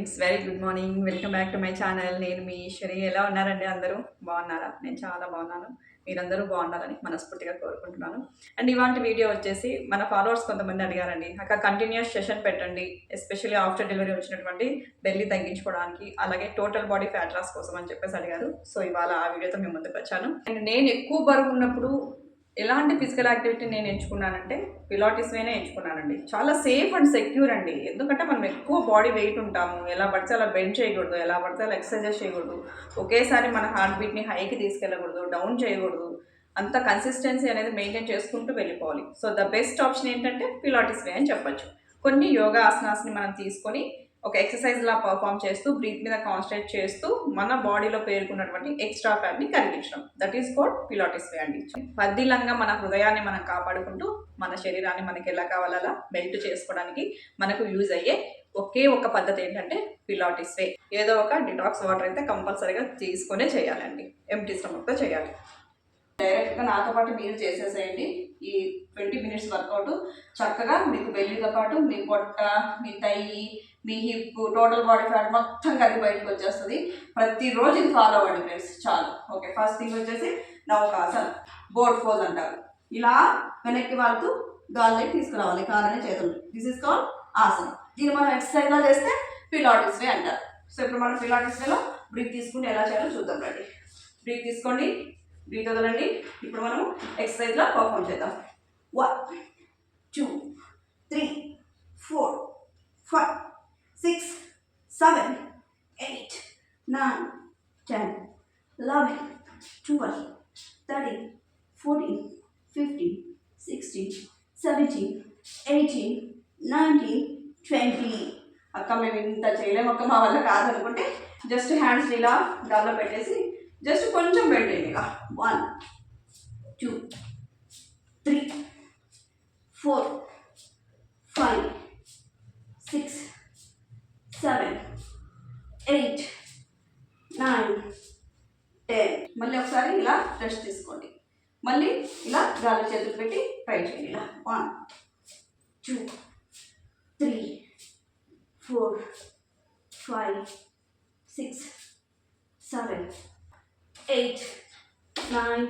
Friends very good morning. Welcome back to my channel. నేను మీ ఈశ్వరి. ఎలా ఉన్నారండి అందరూ? బాగున్నారా? నేను చాలా బాగున్నాను. మీరందరూ బాగుండాలని మనస్ఫూర్తిగా కోరుకుంటున్నాను. అండ్ ఇవాంటి వీడియో వచ్చేసి మన ఫాలోవర్స్ కొంతమంది అడిగారండి. అక్కడ కంటిన్యూస్ సెషన్ పెట్టండి. ఎస్పెషల్లీ ఆఫ్టర్ డెలివరీ వచ్చినటువంటి బెల్లి తగ్గించుకోవడానికి అలాగే టోటల్ బాడీ ఫ్యాట్ లాస్ కోసం అని చెప్పేసి అడిగారు. సో ఇవాళ ఆ వీడియోతో మేము ముందుకు వచ్చాను. అండ్ నేను ఎక్కువ బరువు ఉన్నప్పుడు ఎలాంటి ఫిజికల్ యాక్టివిటీ నేను ఎంచుకున్నానంటే పిలాటిస్ వేనే ఎంచుకున్నానండి. చాలా సేఫ్ అండ్ సెక్యూర్ అండి. ఎందుకంటే మనం ఎక్కువ బాడీ వెయిట్ ఉంటాము. ఎలా పడితే అలా బెండ్ చేయకూడదు. ఎలా పడితే అలా ఎక్సర్సైజ్ చేయకూడదు. ఒకేసారి మన హార్ట్ బీట్ని హైకి తీసుకెళ్ళకూడదు. డౌన్ చేయకూడదు. అంత కన్సిస్టెన్సీ అనేది మెయింటైన్ చేసుకుంటూ వెళ్ళిపోవాలి. సో ద బెస్ట్ ఆప్షన్ ఏంటంటే పిలాటిస్ వే అని చెప్పొచ్చు. కొన్ని యోగా ఆసనాస్ని మనం తీసుకొని ఒక ఎక్సర్సైజ్ లా పర్ఫామ్ చేస్తూ బ్రీత్ మీద కాన్సన్ట్రేట్ చేస్తూ మన బాడీలో పేరుకున్నటువంటి ఎక్స్ట్రా ఫ్యాట్ని కరిగించడం. That is called Pilates way అండి. పద్దిలంగా మన హృదయాన్ని మనం కాపాడుకుంటూ మన శరీరాన్ని మనకి ఎలా కావాలో అలా బెల్ట్ చేసుకోవడానికి మనకు యూజ్ అయ్యే ఒకే ఒక పద్ధతి ఏంటంటే పిలాటిస్ వే ఏదో ఒక డిటాక్స్ వాటర్ అయితే కంపల్సరీగా తీసుకునే చేయాలండి. ఎంటీ స్టమక్తో చేయాలి. డైరెక్ట్గా నాతో పాటు మీరు చేసేసేయండి. ఈ ట్వంటీ మినిట్స్ వర్కౌట్ చక్కగా మీకు బెల్లితో పాటు మీ పొట్ట మీ తయ్యి మీ హిప్ టోటల్ బాడీ ఫ్యాట్ మొత్తం కలిగి బయటకు వచ్చేస్తుంది. ప్రతిరోజు ఇది ఫాలో అవ్వండి ఫ్రెండ్స్ చాలు. ఓకే ఫస్ట్ థింగ్ వచ్చేసి నౌకాసన్ బోట్ ఫోజ్ అంటారు. ఇలా వెనక్కి వాళ్తూ గాల్లోకి తీసుకురావాలి కాలనే చేతులు. దిస్ ఇస్ కాల్ ఆసనం. దీన్ని మనం ఎక్సర్సైజ్ చేస్తే పిలాటిస్ వే అంటారు. సో ఇప్పుడు మనం పిలాటిస్ వేలో బ్రీత్ తీసుకుని ఎలా చేయాలో చూద్దాం రండి. బ్రీత్ తీసుకోండి బ్రీత్ వదలండి. ఇప్పుడు మనం ఎక్సర్సైజ్లో పర్ఫామ్ చేద్దాం. One two three four five six seven eight nine ten eleven twelve thirteen fourteen fifteen sixteen seventeen eighteen nineteen twenty అక్క మేము ఇంత చేయలేము అక్క మా వల్ల కాదనుకుంటే జస్ట్ హ్యాండ్స్ ఇలా గాల్లో పెట్టేసి జస్ట్ కొంచెం పెట్టేయండి ఇక. One two three four five six seven eight nine ten మళ్ళీ ఒకసారి ఇలా రెస్ట్ తీసుకోండి మళ్ళీ ఇలా గాలి చేతులు పెట్టి ట్రై చేయండి. ఇలా. One two three four five six seven eight nine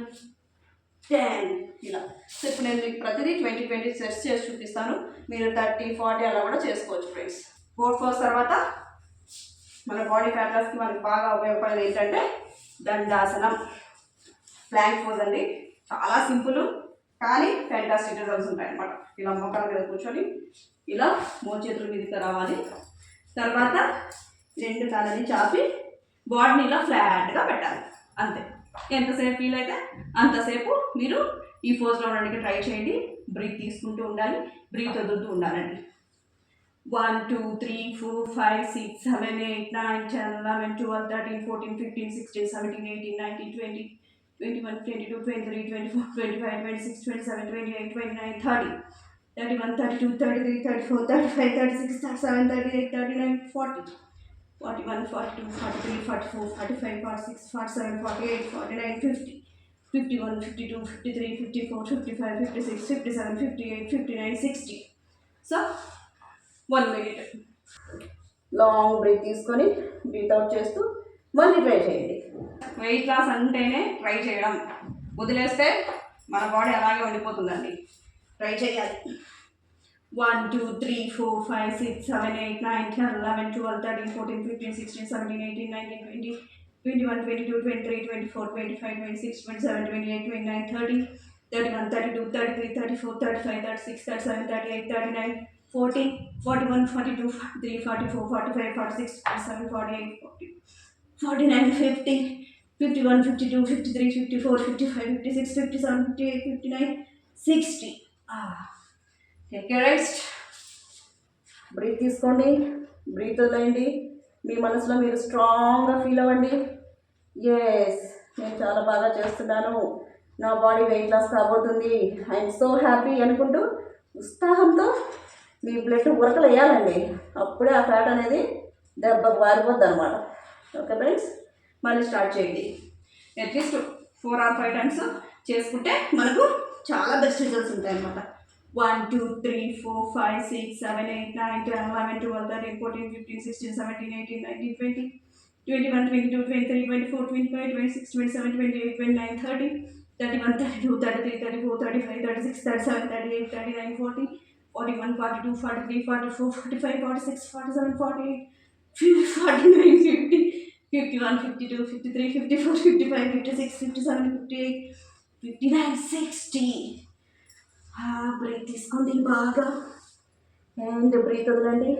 ten ఇలా. సో ఇప్పుడు నేను మీకు ప్రతిదీ ట్వంటీ ట్వంటీ సెట్స్ చేసి చూపిస్తాను. మీరు థర్టీ ఫార్టీ అలా కూడా చేసుకోవచ్చు ఫ్రెండ్స్ ఫోర్ ఫోర్స్ తర్వాత మన బాడీ ఫ్యాట్ మనకు మనకి బాగా ఉపయోగపడేది ఏంటంటే దండాసనం. ప్లాంక్ పోజ్ అండి. చాలా సింపుల్ కానీ ఫ్యాంటాస్టిక్ రిజల్ట్స్ ఉంటాయి అన్నమాట ఇలా మొక్కల మీద కూర్చొని ఇలా మూడు చేతుల మీదకి రావాలి. తర్వాత రెండు కాళ్ళని చాపి బాడీని ఇలా ఫ్లాట్గా పెట్టాలి. అంతే. ఎంతసేపు ఫీల్ అయితే అంతసేపు మీరు ఈ ఫోర్స్లో ఉండడానికి ట్రై చేయండి. బ్రీత్ తీసుకుంటూ ఉండాలి. బ్రీత్ వదులుతూ ఉండాలండి. One two three four five six seven eight nine ten eleven twelve thirteen fourteen fifteen sixteen seventeen eighteen nineteen twenty twenty one twenty two twenty three twenty four twenty five twenty six twenty seven twenty eight twenty nine thirty thirty one thirty two thirty three thirty four thirty five thirty six thirty seven thirty eight thirty nine forty forty one forty two forty three forty four forty five forty six forty seven forty eight forty nine fifty fifty one fifty two fifty three fifty four fifty five fifty six fifty seven fifty eight fifty nine sixty so one minute long break తీసుకొని breath out చేస్తూ మళ్ళీ try చేయండి. Weight loss అంటేనే try చేయడం. వదిలేస్తే మన body అలాగే ఉండిపోతుందండి. ట్రై చేయాలి. One two three four five six seven eight nine ten eleven twelve thirteen fourteen fifteen sixteen seventeen eighteen nineteen twenty twenty one twenty two twenty three twenty four twenty five twenty six twenty seven twenty eight twenty nine thirty thirty one thirty two thirty three thirty four thirty five thirty six thirty seven thirty eight thirty nine forty forty one forty two forty three forty four forty five forty six forty seven forty eight forty forty nine fifty fifty one fifty two fifty three fifty four fifty five fifty six fifty seven fifty eight fifty nine sixty take rest breath తీసుకోండి. Breath వదిలేయండి. మీ మనసులో మీరు స్ట్రాంగ్గా feel అవ్వండి. Yes నేను చాలా బాగా చేస్తున్నాను. నా బాడీ వెయిట్ లాస్ కాబోతుంది. ఐఎమ్ సో హ్యాపీ అనుకుంటూ ఉత్సాహంతో మీ బ్లడ్ ఉరకలు వేయాలండి అప్పుడే ఆ ఫ్యాట్ అనేది దెబ్బకు వారిపోద్ది అనమాట ఓకే ఫ్రెండ్స్ మళ్ళీ స్టార్ట్ చేయండి. At least four or five times చేసుకుంటే మనకు చాలా బెస్ట్ రిజల్ట్స్ ఉంటాయి అన్నమాట one two three four five six seven eight nine ten eleven twelve thirteen fourteen fifteen sixteen seventeen eighteen nineteen twenty twenty one twenty two twenty three twenty four twenty five twenty six twenty seven twenty eight twenty nine thirty thirty one thirty two thirty three thirty four thirty five thirty six thirty seven thirty eight thirty nine forty forty one forty two forty three forty four forty five forty six forty seven forty eight forty nine fifty fifty one fifty two fifty three fifty four fifty five fifty six fifty seven fifty eight fifty nine sixty. Break తీసుకోండి బాగా. And breath వదలండి.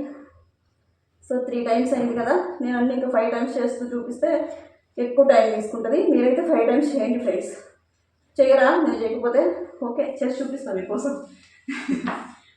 So three times అయింది కదా. నేను అన్ని ఇంకా five times చేస్తూ చూపిస్తే ఎక్కువ టైం తీసుకుంటుంది. మీరైతే ఫైవ్ టైమ్స్ చేయండి ఫ్రెండ్స్ చేయరా నేను చేయకపోతే? ఓకే చేసి చూపిస్తాను మీకోసం.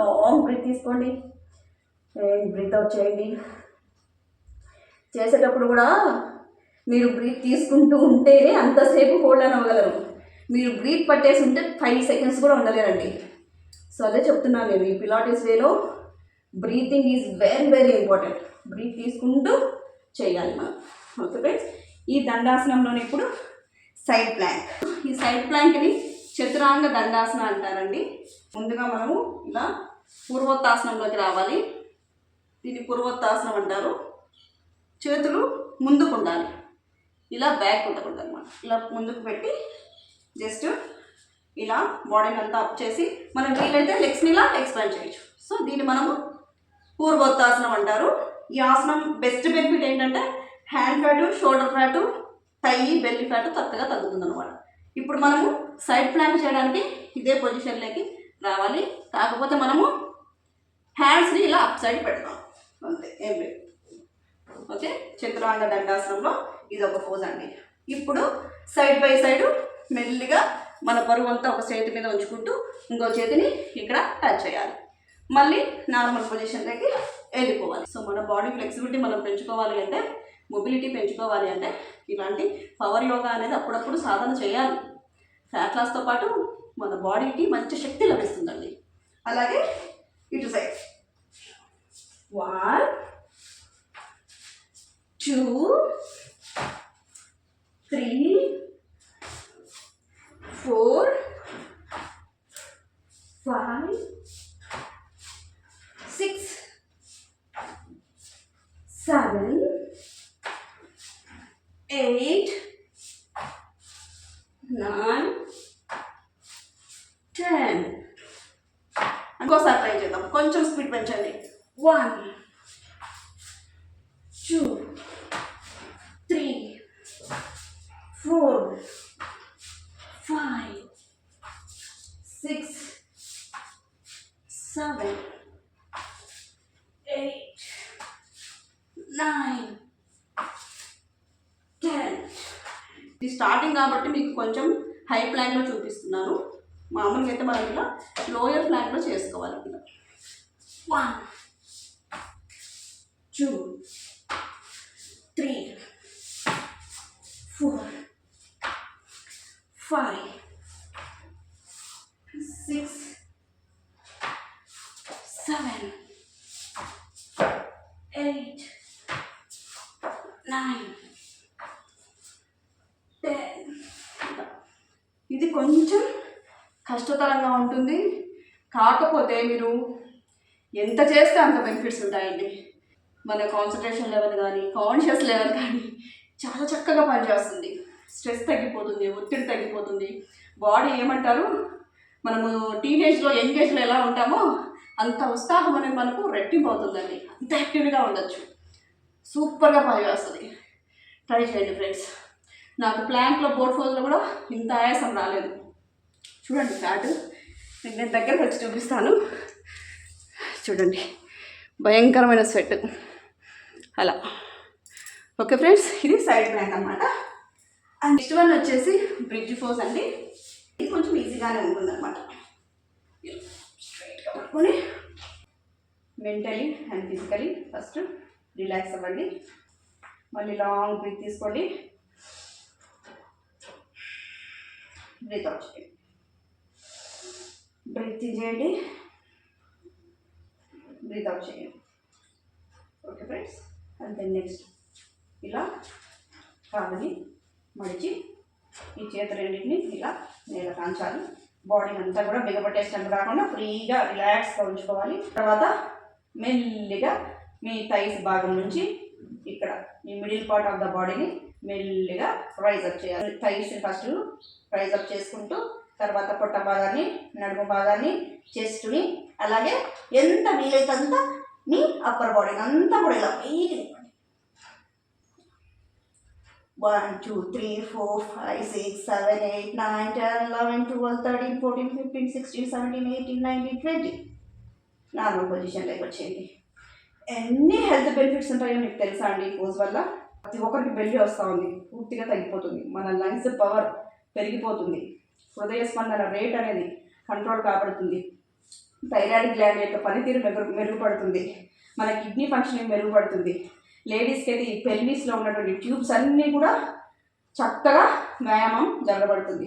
లాంగ్ బ్రీత్ తీసుకోండి. బ్రీత్ అవుట్ చేయండి. చేసేటప్పుడు కూడా మీరు బ్రీత్ తీసుకుంటూ ఉంటేనే అంతసేపు హోల్డ్ అని అవ్వగలరు. మీరు బ్రీత్ పట్టేసి ఉంటే ఫైవ్ సెకండ్స్ కూడా ఉండలేరండి. సో అదే చెప్తున్నాను నేను ఈ పిలాటిస్ వేలో breathing is very very important breath తీసుకుంటూ చేయాలి మనం. ఓకే ఫ్రెండ్స్ ఈ దండాసనంలోనే ఇప్పుడు సైడ్ ప్లాంక్ ఈ సైడ్ ప్లాంక్ని చతురాంగ దండాసన అంటారండి. ముందుగా మనము ఇలా పూర్వోత్తాసనంలోకి రావాలి. దీన్ని పూర్వోత్తాసనం అంటారు. చేతులు ముందుకు ఉండాలి. ఇలా బ్యాక్ ఉండకూడదు అనమాట ఇలా ముందుకు పెట్టి జస్ట్ ఇలా బాడీని అంతా అప్ చేసి మనం వీలైతే లెగ్స్ని ఇలా ఎక్స్పాండ్ చేయొచ్చు. సో దీన్ని మనము పూర్వోత్తాసనం అంటారు. ఈ ఆసనం బెస్ట్ బెనిఫిట్ ఏంటంటే hand fat shoulder fat thigh belly fat చక్కగా తగ్గుతుంది అనమాట ఇప్పుడు మనము సైడ్ ప్లాంక్ చేయడానికి ఇదే పొజిషన్లోకి రావాలి. కాకపోతే మనము హ్యాండ్స్ని ఇలా అప్ సైడ్ పెడతాం. అంతే ఏం లేదు. ఓకే? చతురాంగ దండాసనంలో ఇది ఒక పోజ్ అండి. ఇప్పుడు సైడ్ బై సైడ్ మెల్లిగా మన బరువు అంతా ఒక చేతి మీద ఉంచుకుంటూ ఇంకో చేతిని ఇక్కడ టచ్ చేయాలి. మళ్ళీ నార్మల్ పొజిషన్లోకి వెళ్ళిపోవాలి. సో మన బాడీ ఫ్లెక్సిబిలిటీ మనం పెంచుకోవాలి అంటే మొబిలిటీ పెంచుకోవాలి అంటే ఇలాంటి పవర్ యోగా అనేది అప్పుడప్పుడు సాధన చేయాలి. ఫ్యాట్ లాస్తో పాటు మన బాడీకి మంచి శక్తి లభిస్తుందండి. అలాగే ఇటు side one two three four five six seven eight nine ten ఇంకోసారి ట్రై చేద్దాం కొంచెం స్పీడ్ పెంచండి one two three four five six seven eight nine ten ఇది స్టార్టింగ్ కాబట్టి మీకు కొంచెం హై ప్లాన్లో చూపిస్తున్నాను. మామూలుగా అయితే మనం ఇలా లోయర్ ప్లాన్లో చేసుకోవాలి ఇలా one two three four five six seven eight nine ten ఇది కొంచెం కష్టతరంగా ఉంటుంది. కాకపోతే మీరు ఎంత చేస్తే అంత బెనిఫిట్స్ ఉంటాయండి. మన కాన్సన్ట్రేషన్ లెవెల్ కానీ కాన్షియస్ లెవెల్ కానీ చాలా చక్కగా పనిచేస్తుంది. స్ట్రెస్ తగ్గిపోతుంది ఒత్తిడి తగ్గిపోతుంది. బాడీ ఏమంటారు? మనము టీనేజ్లో ఎంగేజ్లో ఎలా ఉంటామో అంత ఉత్సాహం అనేది మనకు రెట్టింపు అవుతుందండి. అంత యాక్టివ్గా ఉండొచ్చు. సూపర్గా పనిచేస్తుంది. ట్రై చేయండి ఫ్రెండ్స్ నాకు ప్లాంక్లో బోట్ కూడా ఇంత ఆయాసం రాలేదు. చూడండి ఫ్యాట్ నేను నేను దగ్గరకు వచ్చి చూపిస్తాను. చూడండి. భయంకరమైన స్వెట్ అలా. ఓకే ఫ్రెండ్స్ ఇది సైడ్ ప్లాంట్ అనమాట అండ్ నెక్స్ట్ వన్ వచ్చేసి బ్రిడ్జ్ ఫోర్స్ అండి. ఇది కొంచెం ఈజీగానే ఉంటుంది అనమాట స్ట్రైట్గా పట్టుకొని mentally and physically first relax అవ్వండి. మళ్ళీ లాంగ్ బ్రీత్ తీసుకోండి. బ్రీత్ అవుట్ చేయండి. బ్రీత్ చేయండి బ్రీత్ అవుట్ చేయండి. Okay friends. And then next ఇలా కాదని మడిచి ఈ చేత రెండింటిని ఇలా నేల కాంచాలి. బాడీని అంతా కూడా బిగపట్టేసినట్టు కాకుండా ఫ్రీగా రిలాక్స్గా ఉంచుకోవాలి. తర్వాత మెల్లిగా మీ థైస్ భాగం నుంచి ఇక్కడ మీ మిడిల్ పార్ట్ ఆఫ్ ద బాడీని మెల్లిగా రైజ్ అప్ చేయాలి. థైస్ ఫస్ట్ రైజ్ అప్ చేసుకుంటూ తర్వాత పొట్ట భాగాన్ని నడుము భాగాన్ని చెస్ట్ని అలాగే ఎంత వీలైతే అంత మీ అప్పర్ బాడీని అంతా కూడా ఇలా wait one two three four five six seven eight nine ten eleven twelve thirteen fourteen fifteen sixteen seventeen eighteen nineteen twenty normal పొజిషన్లోకి వచ్చేయండి. ఎన్ని హెల్త్ బెనిఫిట్స్ ఉంటాయో మీకు తెలుసా అండి ఈ పోజ్ వల్ల? ప్రతి ఒక్కరికి బెల్లి వస్తూ ఉంది. పూర్తిగా తగ్గిపోతుంది. మన లంగ్స్ పవర్ పెరిగిపోతుంది. హృదయ స్పందన రేట్ అనేది కంట్రోల్ కాబడుతుంది. థైరాయిడ్ గ్లాండ్ యొక్క పనితీరు మెరుగు మెరుగుపడుతుంది. మన కిడ్నీ ఫంక్షనింగ్ మెరుగుపడుతుంది. లేడీస్కి అయితే ఈ పెల్విస్లో ఉన్నటువంటి ట్యూబ్స్ అన్నీ కూడా చక్కగా వ్యాయామం జరగబడుతుంది.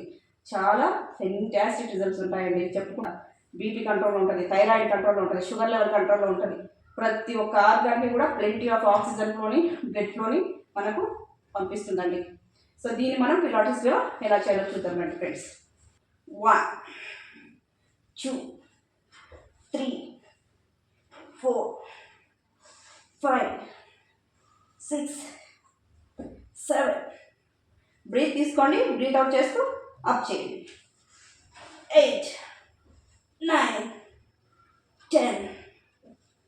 చాలా ఫెంటాస్టిక్ రిజల్ట్స్ ఉంటాయండి. చెప్పుకున్నా బీపీ కంట్రోల్ ఉంటుంది థైరాయిడ్ కంట్రోల్లో ఉంటుంది షుగర్ లెవెల్ కంట్రోల్లో ఉంటుంది. ప్రతి ఒక్క ఆర్గాన్ని కూడా ప్లెంటీ ఆఫ్ ఆక్సిజన్లోని బ్లడ్లోని మనకు పంపిస్తుందండి. సో దీన్ని మనం పిలాటిస్లో ఎలా చేయాలో చూద్దామండి friends one two three four five six seven breath తీసుకోండి బ్రీత్ అవుట్ చేస్తూ అప్ చేయండి. Eight nine ten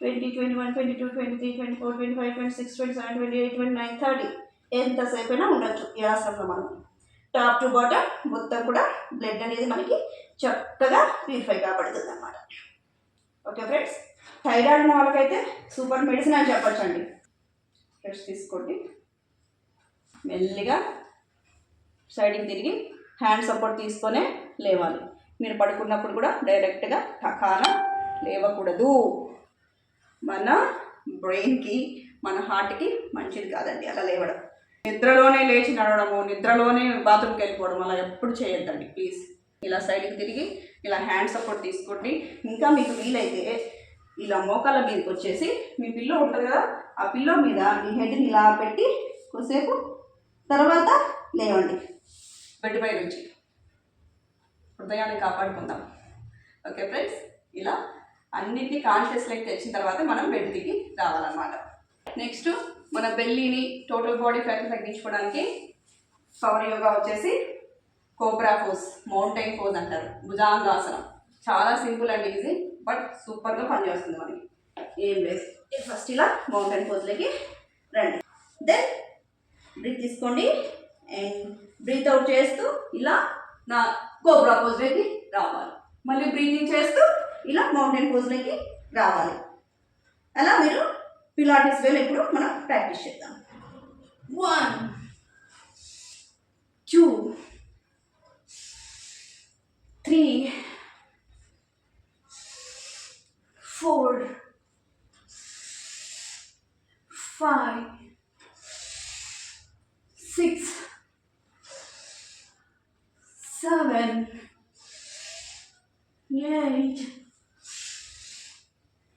twenty twenty one twenty two twenty three twenty four twenty five twenty six twenty seven twenty eight twenty nine thirty ఎంతసేపు అయినా ఉండొచ్చు ఈ ఆసనంలో మనం top to bottom మొత్తం కూడా బ్లడ్ అనేది మనకి చక్కగా ప్యూరిఫై కాబడుతుంది అన్నమాట ఓకే ఫ్రెండ్స్ థైరాయిడ్ ఉన్న వాళ్ళకైతే సూపర్ మెడిసిన్ అని చెప్పచ్చండి అండి తీసుకోండి మెల్లిగా సైడ్కి తిరిగి హ్యాండ్ సపోర్ట్ తీసుకొనే లేవాలి మీరు పడుకున్నప్పుడు కూడా డైరెక్ట్గా టకాన లేవకూడదు మన బ్రెయిన్కి మన హార్ట్కి మంచిది కాదండి. అలా లేవడం. నిద్రలోనే లేచి నడవడము నిద్రలోనే బాత్రూమ్కి వెళ్ళిపోవడం అలా ఎప్పుడు చేయొద్దండి. ప్లీజ్. ఇలా సైడ్కి తిరిగి ఇలా హ్యాండ్ సపోర్ట్ తీసుకోండి. ఇంకా మీకు వీలైతే ఇలా మోకాళ్ళ మీదకి వచ్చేసి మీ పిల్లో ఉంటుంది కదా ఆ పిల్లో మీద మీ హెడ్ని ఇలా పెట్టి కొద్దిసేపు తర్వాత లేవండి. బెడ్ పై నుంచి హృదయాన్ని కాపాడుకుందాం. ఓకే ఫ్రెండ్స్ ఇలా అన్నిటినీ కాన్షియస్ లైక్ తెచ్చిన తర్వాత మనం బెడ్ దిగి రావాలన్నమాట. నెక్స్ట్ మన బెల్లీని టోటల్ బాడీ ఫ్యాట్ తగ్గించుకోవడానికి పవర్ యోగా వచ్చేసి కోబ్రా ఫోజ్ మౌంటైన్ ఫోజ్ అంటారు. భుజాంగాసనం. చాలా సింపుల్ అండ్ ఈజీ బట్ సూపర్గా పనిచేస్తుంది మనకి. ఏం లేదు. ఫస్ట్ ఇలా మౌంటైన్ ఫోజ్లోకి రండి. దెన్ బ్రీత్ తీసుకోండి. అండ్ బ్రీత్ అవుట్ చేస్తూ ఇలా నా కోబ్రా పోజ్లోకి రావాలి. మళ్ళీ బ్రీతింగ్ చేస్తూ ఇలా మౌంటైన్ పోజ్లోకి రావాలి. అలా మీరు పిలాటిస్ వేలు ఇప్పుడు మనం ప్రాక్టీస్ చేద్దాం. One two three four five six seven, eight,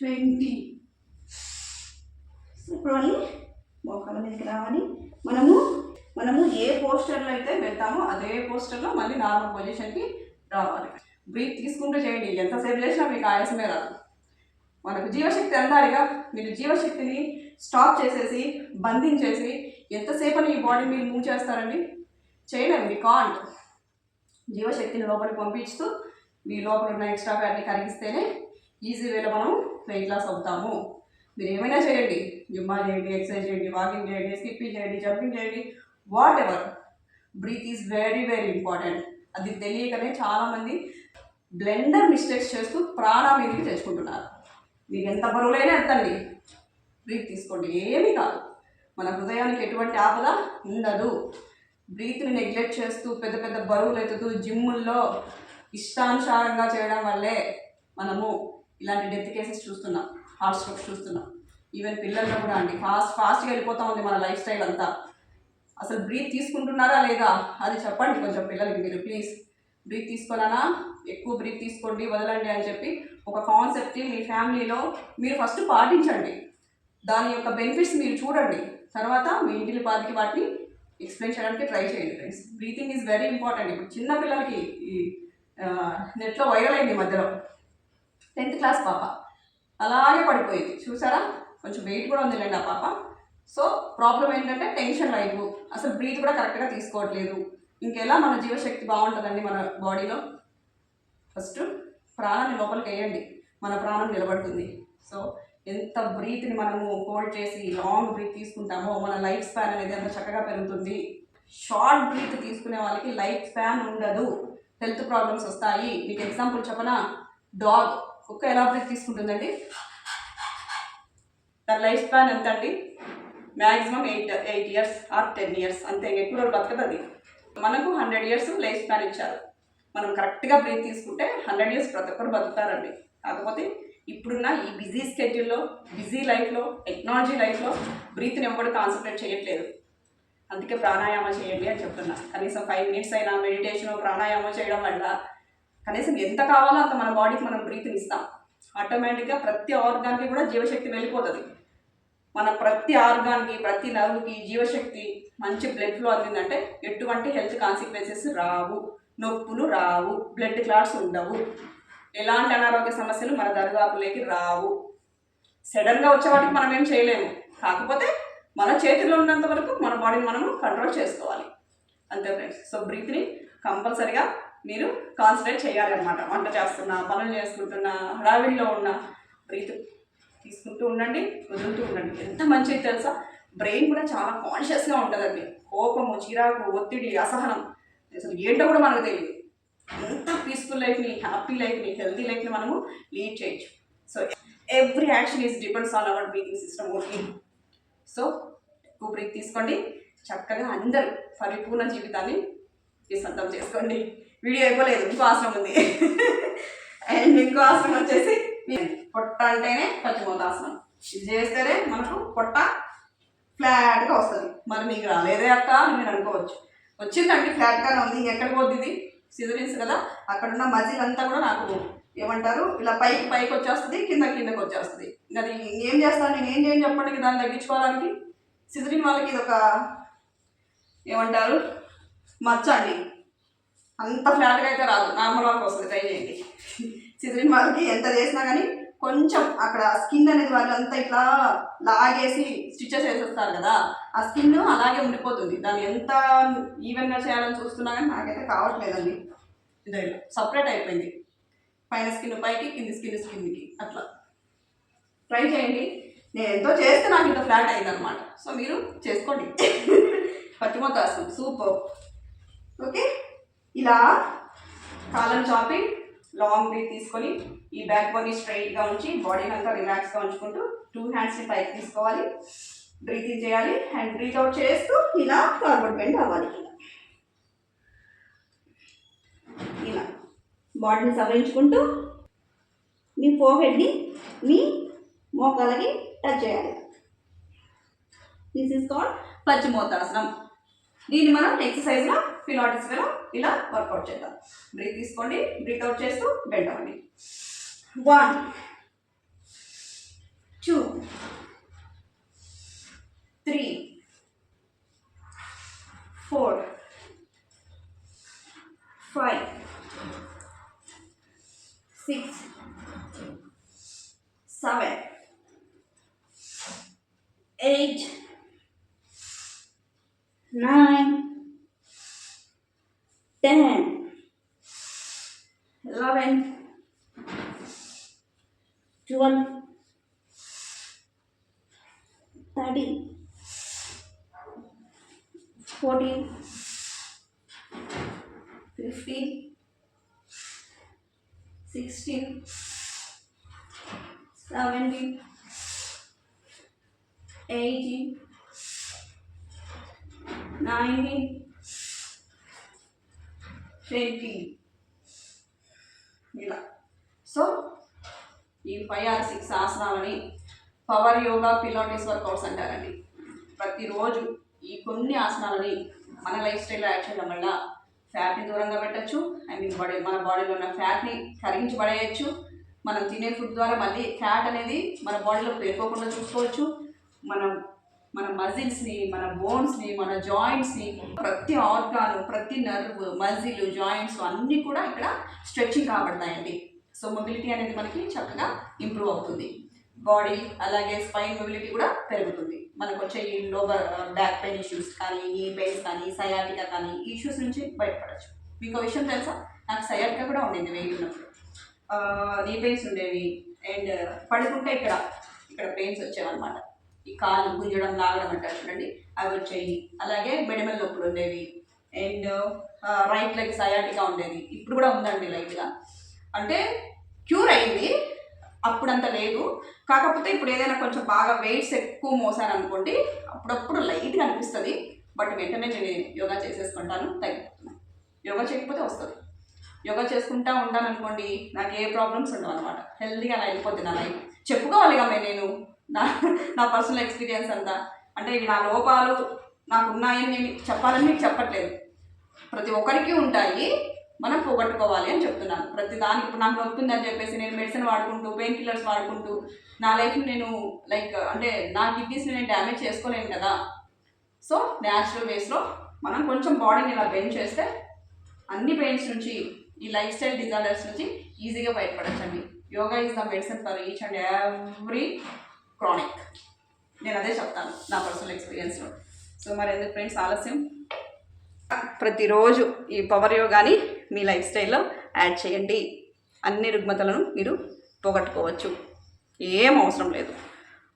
twenty. ఇప్పుడు అన్నీ మోకాల మీదకి రావాలి. మనము మనము ఏ పోస్టర్లో అయితే వెళ్తామో అదే పోస్టర్లో మళ్ళీ నార్మల్ పొజిషన్కి రావాలి. బ్రీత్ తీసుకుంటూ చేయండి. ఎంతసేపు చేసినా మీకు ఆయాసమే రాదు. మనకు జీవశక్తి అన్నారుగా మీరు జీవశక్తిని స్టాప్ చేసేసి బంధించేసి ఎంతసేపు ఈ బాడీ మీరు మూవ్ చేస్తారండి? చేయలేము మీ కాంట్ జీవశక్తిని లోపలికి పంపిస్తూ మీ లోపల ఉన్న ఎక్స్ట్రా ఫ్యాట్ని కరిగిస్తేనే ఈజీ వేలో మనం వెయిట్ లాస్ అవుతాము. మీరు ఏమైనా చేయండి. జుమ్మా చేయండి ఎక్సర్సైజ్ చేయండి వాకింగ్ చేయండి స్కిప్పింగ్ చేయండి జంపింగ్ చేయండి whatever breath is very very important. అది తెలియకనే చాలామంది బ్లెండర్ మిస్టేక్స్ చేస్తూ ప్రాణా మీదకి తెచ్చుకుంటున్నారు. మీకు ఎంత బరువులైనా ఎత్తండి. బ్రీత్ తీసుకోండి. ఏమీ కాదు. మన హృదయానికి ఎటువంటి ఆపద ఉండదు. బ్రీత్ని నెగ్లెక్ట్ చేస్తూ పెద్ద పెద్ద బరువులు ఎత్తుతూ జిమ్ముల్లో ఇష్టానుసారంగా చేయడం వల్లే మనము ఇలాంటి డెత్ కేసెస్ చూస్తున్నాం. హార్ట్ స్ట్రోక్ చూస్తున్నాం. ఈవెన్ పిల్లల్లో కూడా అండి ఫాస్ట్ ఫాస్ట్గా వెళ్ళిపోతా ఉంది మన లైఫ్ స్టైల్ అంతా. అసలు బ్రీత్ తీసుకుంటున్నారా లేదా అది చెప్పండి కొంచెం పిల్లలకి మీరు ప్లీజ్ బ్రీత్ తీసుకోనా ఎక్కువ బ్రీత్ తీసుకోండి వదలండి అని చెప్పి ఒక కాన్సెప్ట్ని మీ ఫ్యామిలీలో మీరు ఫస్ట్ పాటించండి. దాని యొక్క బెనిఫిట్స్ మీరు చూడండి. తర్వాత మీ ఇంటిని పాదికి వాటిని ఎక్స్ప్లెయిన్ చేయడానికి ట్రై చేయండి friends breathing is very important ఇప్పుడు చిన్న పిల్లలకి ఈ నెట్లో వైరల్ అయింది ఈ మధ్యలో. టెన్త్ క్లాస్ పాప. అలాగే పడిపోయింది. చూసారా? కొంచెం వెయిట్ కూడా ఉందిలేండి ఆ పాప. సో ప్రాబ్లం ఏంటంటే టెన్షన్ లైఫ్ అసలు బ్రీత్ కూడా కరెక్ట్గా తీసుకోవట్లేదు. ఇంకెలా మన జీవశక్తి బాగుంటుందండి మన బాడీలో ఫస్ట్ ప్రాణాన్ని లోపలికి వేయండి. మన ప్రాణం నిలబడుతుంది. సో ఎంత బ్రీత్ని మనము హోల్డ్ చేసి లాంగ్ బ్రీత్ తీసుకుంటామో మన లైఫ్ స్పాన్ అనేది అంత చక్కగా పెరుగుతుంది. షార్ట్ బ్రీత్ తీసుకునే వాళ్ళకి లైఫ్ స్పాన్ ఉండదు. హెల్త్ ప్రాబ్లమ్స్ వస్తాయి. మీకు ఎగ్జాంపుల్ చెప్పనా? డాగ్ కుక్క ఎలా బ్రీత్ తీసుకుంటుందండి తన లైఫ్ స్పాన్ ఎంత అండి maximum eight eight years or ten years అంతే ఎక్కువ రోజులు బతకదు మనకు హండ్రెడ్ ఇయర్స్ లైఫ్ స్పాన్ ఇచ్చారు. మనం కరెక్ట్గా బ్రీత్ తీసుకుంటే హండ్రెడ్ ఇయర్స్ ప్రతి ఒక్కరు బతుకుతారండి. కాకపోతే ఇప్పుడున్న ఈ బిజీ స్కెడ్యూల్లో బిజీ లైఫ్లో టెక్నాలజీ లైఫ్లో బ్రీత్ని ఎవ్వరు కాన్సన్ట్రేట్ చేయట్లేదు. అందుకే ప్రాణాయామం చేయండి అని చెప్తున్నా. కనీసం ఫైవ్ మినిట్స్ అయినా మెడిటేషన్ ప్రాణాయామం చేయడం వల్ల కనీసం ఎంత కావాలో అంత మన బాడీకి మనం బ్రీత్ని ఇస్తాం. ఆటోమేటిక్గా ప్రతి ఆర్గాన్కి కూడా జీవశక్తి వెళ్ళిపోతుంది. మన ప్రతి ఆర్గాన్కి ప్రతి నర్వ్కి జీవశక్తి మంచి బ్లడ్ ఫ్లో అందిందంటే ఎటువంటి హెల్త్ కాన్సిక్వెన్సెస్ రావు. నొప్పులు రావు. బ్లడ్ క్లాట్స్ ఉండవు. ఎలాంటి అనారోగ్య సమస్యలు మన దరిదాపులోకి రావు. సడన్గా వచ్చే వాటికి మనం ఏం చేయలేము. కాకపోతే మన చేతిలో ఉన్నంత వరకు మన బాడీని మనము కంట్రోల్ చేసుకోవాలి. అంతే ఫ్రెండ్స్ సో బ్రీత్ని కంపల్సరిగా మీరు కాన్సన్ట్రేట్ చేయాలన్నమాట. వంట చేస్తున్నా పనులు చేసుకుంటున్నా హడావిడిలో ఉన్న బ్రీత్ తీసుకుంటూ ఉండండి వదులుతూ ఉండండి. ఎంత మంచిది తెలుసా? బ్రెయిన్ కూడా చాలా కాన్షియస్గా ఉంటుందండి. కోపము చిరాకు ఒత్తిడి అసహనం. అసలు ఏంటో కూడా మనకు తెలియదు. ఎంత పీస్ఫుల్ లైఫ్ని హ్యాపీ లైఫ్ని హెల్తీ లైఫ్ని మనము లీడ్ చేయొచ్చు. So every action is depends on our breathing system only so ఎక్కువ బ్రీత్ తీసుకోండి. చక్కగా అందరూ పరిపూర్ణ జీవితాన్ని సొంతం చేసుకోండి. వీడియో అయిపోలేదు ఇంకో ఆశ్రమం ఉంది. అండ్ ఇంకో ఆశ్రమం వచ్చేసి పొట్ట అంటేనే పచ్చిమోతాసనం ఇది చేస్తేనే మనకు పొట్ట ఫ్లాట్గా వస్తుంది. మరి మీకు రాలేదే అక్క అని మీరు అనుకోవచ్చు. వచ్చిందండి ఫ్లాట్గానే ఉంది. ఎక్కడ పోద్ది ఇది? సిజరీన్స్ కదా. అక్కడ ఉన్న మజిల్ అంతా కూడా నాకు ఏమంటారు? ఇలా పైకి పైకి వచ్చేస్తుంది కింద కిందకి వచ్చేస్తుంది. అది ఏం చేస్తాను? నేను ఏం చేయని చెప్పండి దాన్ని తగ్గించుకోవడానికి? సిజరీన్ వాళ్ళకి ఇది ఒక ఏమంటారు? మచ్చ అండి. అంత ఫ్లాట్గా అయితే రాదు. నార్మల్ వాళ్ళకి వస్తుంది. ట్రై చేయండి. సిజరిన్ వాళ్ళకి ఎంత చేసినా కానీ కొంచెం అక్కడ స్కిన్ అనేది వాళ్ళు అంతా ఇట్లా లాగేసి స్టిచెస్ వేసేస్తారు కదా. ఆ స్కిన్ అలాగే ఉండిపోతుంది. దాన్ని ఎంత ఈవెన్గా చేయాలని చూస్తున్నా కానీ నాకైతే కావట్లేదండి. ఇదే సపరేట్ అయిపోయింది. పైన స్కిన్ పైకి కింది స్కిన్ స్కిన్కి అట్లా. ట్రై చేయండి. నేను ఎంతో చేస్తే నాకు ఇంత ఫ్లాట్ అయిందనమాట సో మీరు చేసుకోండి. పచ్చిమొత్తాసం సూపర్ ఓకే ఇలా కాలం చాపింగ్ లాంగ్ బ్రీత్ తీసుకొని ఈ బ్యాక్ బోన్ని స్ట్రైట్గా ఉంచి బాడీని అంతా రిలాక్స్గా ఉంచుకుంటూ టూ హ్యాండ్స్ని పైకి తీసుకోవాలి. బ్రీతింగ్ చేయాలి. అండ్ బ్రీత్ అవుట్ చేస్తూ ఇలా ఫార్వర్డ్ బెండ్ అవ్వాలి. ఇలా బాడీని సవరించుకుంటూ మీ ఫోహెడ్ని మీ మోకాలకి టచ్ చేయాలి. This is called పచ్చిమోతాసనం. దీన్ని మనం ఎక్సర్సైజ్లో పిలాటిస్ వేలో ఇలా వర్కౌట్ చేద్దాం. బ్రీత్ తీసుకోండి బ్రీత్ అవుట్ చేస్తూ బెండ్ అవ్వండి. One two three four five six seven eight nine ten eleven twelve thirteen fourteen fifteen sixteen seventeen eighteen nineteen twenty. ఇలా. సో ఈ ఫైవ్ ఆర్ సిక్స్ ఆసనాలని పవర్ యోగా పిలోటిస్ వర్కౌట్స్ అంటారండి. ప్రతిరోజు ఈ కొన్ని ఆసనాలని మన లైఫ్ స్టైల్లో యాడ్ చేయడం వల్ల ఫ్యాట్ని దూరంగా పెట్టచ్చు. ఐ మీన్ బాడీ మన బాడీలో ఉన్న ఫ్యాట్ని కరిగించి పడేయచ్చు. మనం తినే ఫుడ్ ద్వారా మళ్ళీ ఫ్యాట్ అనేది మన బాడీలో పేరుకోకుండా చూసుకోవచ్చు. మనం మన మజిల్స్ని మన బోన్స్ని మన జాయింట్స్ని ప్రతి ఆర్గాన్ ప్రతి నర్వ్ మజిల్ జాయింట్స్ అన్నీ కూడా ఇక్కడ స్ట్రెచ్చింగ్ కాబడతాయండి. సో మొబిలిటీ అనేది మనకి చక్కగా ఇంప్రూవ్ అవుతుంది. బాడీ అలాగే స్పైన్ మొబిలిటీ కూడా పెరుగుతుంది. మనకు వచ్చే ఈ లోవర్ బ్యాక్ పెయిన్ ఇష్యూస్ కానీ ఈ పెయిన్స్ కానీ సయాటికా కానీ ఈ ఇష్యూస్ నుంచి బయటపడచ్చు. మీకు విషయం తెలుసా? నాకు సయాటికా కూడా ఉండింది వెయిట్ ఉన్నప్పుడు. Uh, నీ పెయిన్స్ ఉండేవి. అండ్ uh, పడుకుంటే ఇక్కడ ఇక్కడ పెయిన్స్ వచ్చేవన్నమాట. ఈ కాళ్ళు గుంజడం లాగడం అంటారు చూడండి. అవి వచ్చాయి. అలాగే బెడమల నొప్పులు ఉండేవి. అండ్ రైట్ లెగ్ సయాటిగా ఉండేది. ఇప్పుడు కూడా ఉందండి లైట్గా అంటే క్యూర్ అయింది. అప్పుడంత లేదు. కాకపోతే ఇప్పుడు ఏదైనా కొంచెం బాగా వెయిట్స్ ఎక్కువ మోసాను అనుకోండి అప్పుడప్పుడు లైట్గా అనిపిస్తుంది. బట్ వెంటనే నేను యోగా చేసేసుకుంటాను. తగ్గిపోతున్నాను యోగా చేయకపోతే వస్తుంది. యోగా చేసుకుంటా ఉంటాను అనుకోండి నాకు ఏ ప్రాబ్లమ్స్ ఉండవు అనమాట హెల్తీగా అలా వెళ్ళిపోద్ది నా లైఫ్ చెప్పుకోవాలి కదా నేను. నా నా పర్సనల్ ఎక్స్పీరియన్స్ అంతా. అంటే ఇవి నా లోపాలు నాకు ఉన్నాయని నేను చెప్పాలని మీకు చెప్పట్లేదు. ప్రతి ఒక్కరికి ఉంటాయి. మనం పోగొట్టుకోవాలి అని చెప్తున్నాను. ప్రతి దానికి ఇప్పుడు నాకు నొప్పి ఉందని చెప్పేసి నేను మెడిసిన్ వాడుకుంటూ పెయిన్ కిల్లర్స్ వాడుకుంటూ నా లైఫ్ని నేను లైక్ అంటే నా కిడ్నీస్ని నేను డ్యామేజ్ చేసుకోలేను కదా. సో న్యాచురల్ వేస్లో మనం కొంచెం బాడీని ఇలా బెండ్ చేస్తే అన్ని పెయిన్స్ నుంచి ఈ లైఫ్ స్టైల్ డిజార్డర్స్ నుంచి ఈజీగా బయటపడచ్చండి. Yoga is the medicine for each and every chronic నేను అదే చెప్తాను నా పర్సనల్ ఎక్స్పీరియన్స్లో సో మరి ఎందుకు ఫ్రెండ్స్ ఆలస్యం? ప్రతిరోజు ఈ పవర్ యోగాని మీ లైఫ్ స్టైల్లో యాడ్ చేయండి. అన్ని రుగ్మతలను మీరు పోగొట్టుకోవచ్చు. ఏం అవసరం లేదు.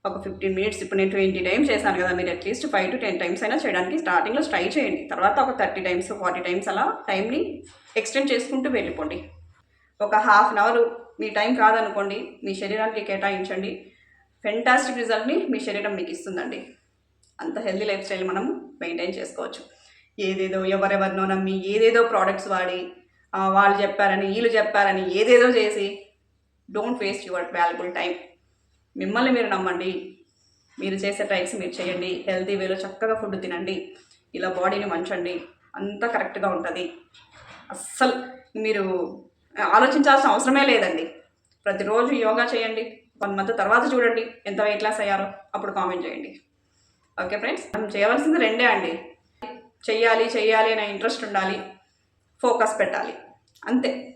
ఒక ఫిఫ్టీన్ మినిట్స్ ఇప్పుడు నేను ట్వంటీ టైమ్స్ చేశాను కదా మీరు at least five to ten times అయినా చేయడానికి స్టార్టింగ్లో ట్రై చేయండి. తర్వాత ఒక థర్టీ టైమ్స్ ఫార్టీ టైమ్స్ అలా టైంని ఎక్స్టెండ్ చేసుకుంటూ వెళ్ళిపోండి. ఒక హాఫ్ అన్ అవర్ మీ టైం కాదనుకోండి మీ శరీరానికి కేటాయించండి. ఫెంటాస్టిక్ రిజల్ట్ని మీ శరీరం మీకు ఇస్తుందండి. అంత హెల్దీ లైఫ్ స్టైల్ మనం మెయింటైన్ చేసుకోవచ్చు. ఏదేదో ఎవరెవరినో నమ్మి ఏదేదో ప్రోడక్ట్స్ వాడి వాళ్ళు చెప్పారని వీళ్ళు చెప్పారని ఏదేదో చేసి don't waste your valuable time మిమ్మల్ని మీరు నమ్మండి. మీరు చేసే ట్రైక్స్ మీరు చేయండి. హెల్తీ వేలో చక్కగా ఫుడ్ తినండి. ఇలా బాడీని మంచండి అంతా కరెక్ట్గా ఉంటుంది. అస్సలు మీరు ఆలోచించాల్సిన అవసరమే లేదండి. ప్రతిరోజు యోగా చేయండి. వన్ మంత్ తర్వాత చూడండి ఎంత వెయిట్ లాస్ అయ్యారో. అప్పుడు కామెంట్ చేయండి. ఓకే ఫ్రెండ్స్ మనం చేయవలసింది రెండే అండి. చెయ్యాలి చెయ్యాలి అనే ఇంట్రెస్ట్ ఉండాలి. ఫోకస్ పెట్టాలి. అంతే.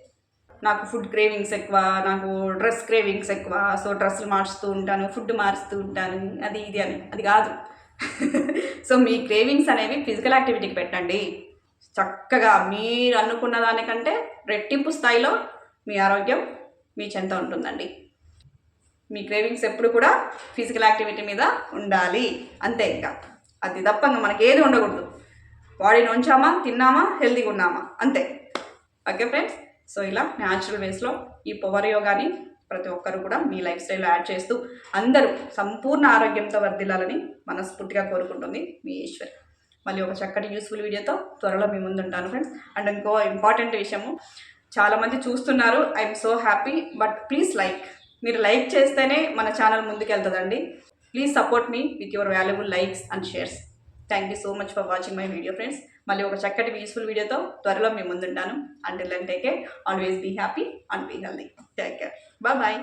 నాకు ఫుడ్ క్రేవింగ్స్ ఎక్కువ నాకు డ్రెస్ క్రేవింగ్స్ ఎక్కువ సో డ్రెస్సులు మార్చుతూ ఉంటాను ఫుడ్ మారుస్తూ ఉంటాను అది ఇది అని. అది కాదు. సో మీ క్రేవింగ్స్ అనేవి ఫిజికల్ యాక్టివిటీకి పెట్టండి. చక్కగా మీరు అనుకున్న దానికంటే రెట్టింపు స్థాయిలో మీ ఆరోగ్యం మీ చెంత ఉంటుందండి. మీ క్రేవింగ్స్ ఎప్పుడు కూడా ఫిజికల్ యాక్టివిటీ మీద ఉండాలి. అంతే ఇంకా. అది తప్ప ఇంకా మనకి ఏది ఉండకూడదు. బాడీని ఉంచామా తిన్నామా హెల్తీగా ఉన్నామా? అంతే. Okay friends? సో ఇలా న్యాచురల్ వేస్లో ఈ పవర్ యోగాని ప్రతి ఒక్కరు కూడా మీ లైఫ్ స్టైల్లో యాడ్ చేస్తూ అందరూ సంపూర్ణ ఆరోగ్యంతో వర్ధిల్లాలని మనస్ఫూర్తిగా కోరుకుంటుంది మీ ఈశ్వర్. మళ్ళీ ఒక చక్కటి యూస్ఫుల్ వీడియోతో త్వరలో మీ ముందుంటాను ఫ్రెండ్స్. అండ్ ఇంకో ఇంపార్టెంట్ విషయము చాలామంది చూస్తున్నారు. I'm so happy but please like మీరు లైక్ చేస్తేనే మన channel ముందుకెళ్తుందండి. Please support me with your valuable likes and shares thank you so much for watching my video friends మళ్ళీ ఒక చక్కటి యూస్ఫుల్ వీడియోతో త్వరలో మీ ముందుంటాను. Until then take care always be happy and be healthy take care bye